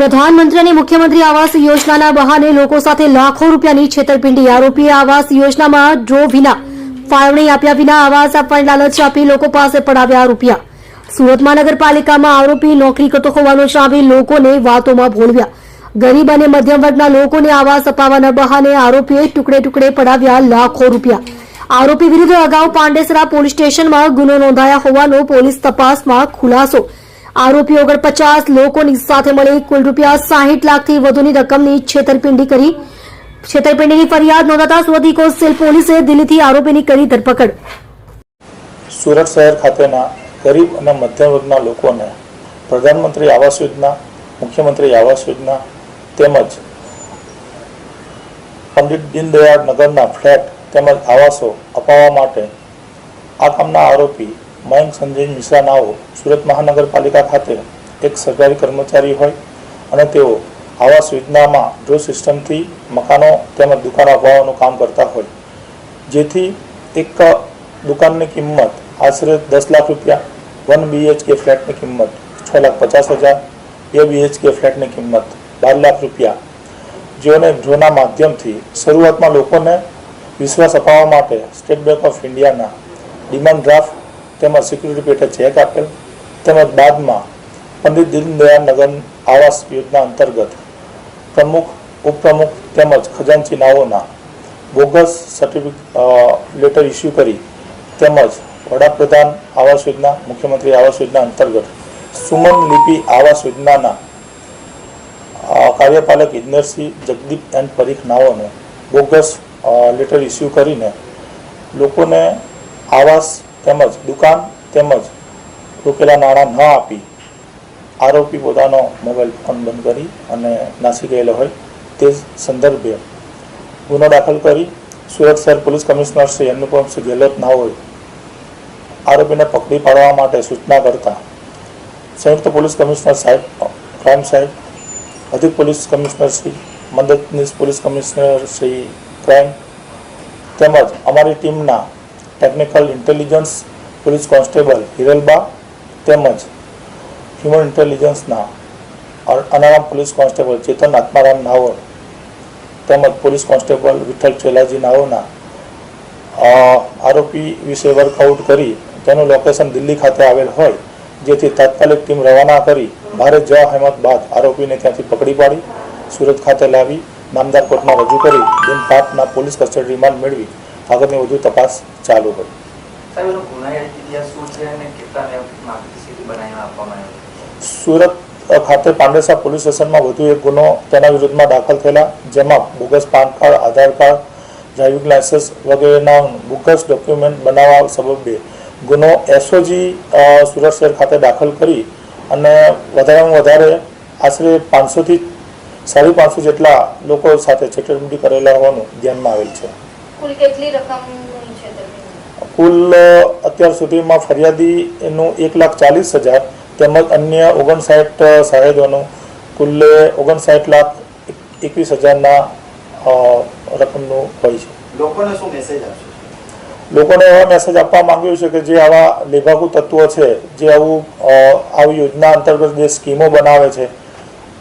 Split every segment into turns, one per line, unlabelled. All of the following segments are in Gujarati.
પ્રધાનમંત્રી અને મુખ્યમંત્રી આવાસ યોજનાના બહાને લોકો સાથે લાખો રૂપિયાની છેતરપિંડી. આરોપીએ આવાસ યોજનામાં ડ્રો વિના, ફાળવણી આપ્યા વિના આવાસ આપવાની લાલચ આપી લોકો પાસે પડાવ્યા રૂપિયા. સુરત મહાનગરપાલિકામાં આરોપી નોકરી કરતો હોવાનું જણાવી લોકોને વાતોમાં ભોળવ્યા. ગરીબ અને મધ્યમ વર્ગના લોકોને આવાસ અપાવવાના બહાને આરોપીએ ટુકડે ટુકડે પડાવ્યા લાખો રૂપિયા. આરોપી વિરુદ્ધ અગાઉ પાંડેસરા પોલીસ સ્ટેશનમાં ગુનો નોંધાયા હોવાનો પોલીસ તપાસમાં ખુલાસો આરોપી ઓગણપચાસ લોકોની સાથે મળી કુલ રૂપિયા સાહીઠ લાખથી વધુની રકમની છેતરપિંડી કરી. છેતરપિંડીની ફરિયાદ નોંધાતા સુરત ઇકો સેલ પોલીસે દિલ્હીથી આરોપીની કરી ધરપકડ.
સુરત શહેર ખાતેના ગરીબ અને મધ્યમ વર્ગના લોકોને પ્રધાનમંત્રી આવાસ યોજના, મુખ્યમંત્રી આવાસ યોજના તેમજ પંડિત દીનદયાળ નગરના ફ્લેટ તેમજ આવાસો અપાવવા માટે આ કામના આરોપી મયંક સંજય મિશ્રા નાઓ સુરત મહાનગરપાલિકા ખાતે એક સરકારી કર્મચારી હોય અને તેઓ આવાસ યોજનામાં ડ્રો સિસ્ટમથી મકાનો તેમજ દુકાનો અપાવવાનું કામ કરતા હોય. જેથી એક દુકાનની કિંમત આશરે દસ લાખ રૂપિયા, વન બીએચકે ફ્લેટની કિંમત છ લાખ પચાસ હજાર, બે બીએચકે ફ્લેટની કિંમત બાર લાખ રૂપિયા. જેઓને ડ્રોના માધ્યમથી શરૂઆતમાં લોકોને વિશ્વાસ અપાવવા માટે સ્ટેટ બેંક ઓફ ઇન્ડિયાના ડિમાન્ડ ડ્રાફ્ટ તેમજ સિક્યુરિટી પેટે ચેક આપેલ. તેમજ બાદમાં પંડિત દીનદયાળ નગર આવાસ યોજના અંતર્ગત પ્રમુખ, ઉપપ્રમુખ તેમજ ખજાનચી નાઓના બોગસ સર્ટિફિકેટ લેટર ઇસ્યુ કરી તેમજ વડાપ્રધાન આવાસ યોજના, મુખ્યમંત્રી આવાસ યોજના અંતર્ગત સુમન લિપિ આવાસ યોજનાના કાર્યપાલક ઇજનેરસિંહ જગદીપ એન્ડ પરીખ નાઓને બોગસ લેટર ઇસ્યુ કરીને લોકોને આવાસ તેમજ દુકાન તેમજ રોકેલા નાણાં ન આપી આરોપી પોતાનો મોબાઈલ ફોન બંધ કરી અને નાસી ગયેલો હોય તે સંદર્ભે ગુનો દાખલ કરી સુરત શહેર પોલીસ કમિશનર શ્રી અનુપમસિંહ ગેહલોત હોય આરોપીને પકડી પાડવા માટે સૂચના કરતા સંયુક્ત પોલીસ કમિશનર સાહેબ, ક્રાઇમ સાહેબ, અધિક પોલીસ કમિશનર શ્રી, મદદનીશ પોલીસ કમિશનર શ્રી ક્રાઇમ તેમજ અમારી ટીમના technical intelligence police constable Hiralba તેમજ હ્યુમન ઇન્ટેલિજન્સના અનારામ પોલીસ કોન્સ્ટેબલ ચેતન આત્મારામ નાવર, તેમજ પોલીસ કોન્સ્ટેબલ વિઠ્ઠલ ચેલાજી નાવરના આરોપી વિશે વર્કઆઉટ કરી તેનું લોકેશન દિલ્હી ખાતે આવેલ હોય, જેથી તાત્કાલિક ટીમ રવાના કરી ભારે હેમત બાદ આરોપીને ત્યાંથી પકડી પાડી, સુરત ખાતે લાવી, નામદાર કોર્ટમાં રજૂ કરી દિન પોલીસ કસ્ટડી રિમાન્ડ મેળવી. આગળની વધુ તપાસ ચાલુ કરી. સુરત ખાતે પાંડેસા પોલીસ સ્ટેશનમાં વધુ એક ગુનો તેના વિરુદ્ધમાં દાખલ થયેલા જેમાં bogus pan card Aadhaar card driving licence વગેરેના બોગસ ડોક્યુમેન્ટ બનાવવા સબબે ગુનો એસઓજી સુરત શહેર ખાતે દાખલ કરી અને વધારેમાં વધારે આશરે પાંચસોથી સાડી પાંચસો જેટલા લોકો સાથે છેતરપિંડી કરેલા હોવાનું ધ્યાનમાં આવેલ છે.
કુલ કેટલી રકમનું છે
કુલ અત્યાર સુધીમાં ફરિયાદીનું એક લાખ ચાલીસ હજાર તેમજ અન્ય ઓગણસાઠ સાહેદોનું કુલ્લે ઓગણસાઠ લાખ એકવીસ હજારના રકમનું હોય છે.
લોકોને શું મેસેજ આપશો?
લોકોને એવા મેસેજ આપવા માંગ્યું છે કે જે આવા લેભાગુ તત્વો છે જે આવું આવી યોજના અંતર્ગત જે સ્કીમો બનાવે છે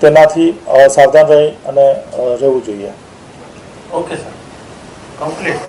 તેનાથી સાવધાન રહી અને રહેવું જોઈએ.
Okay sir completo.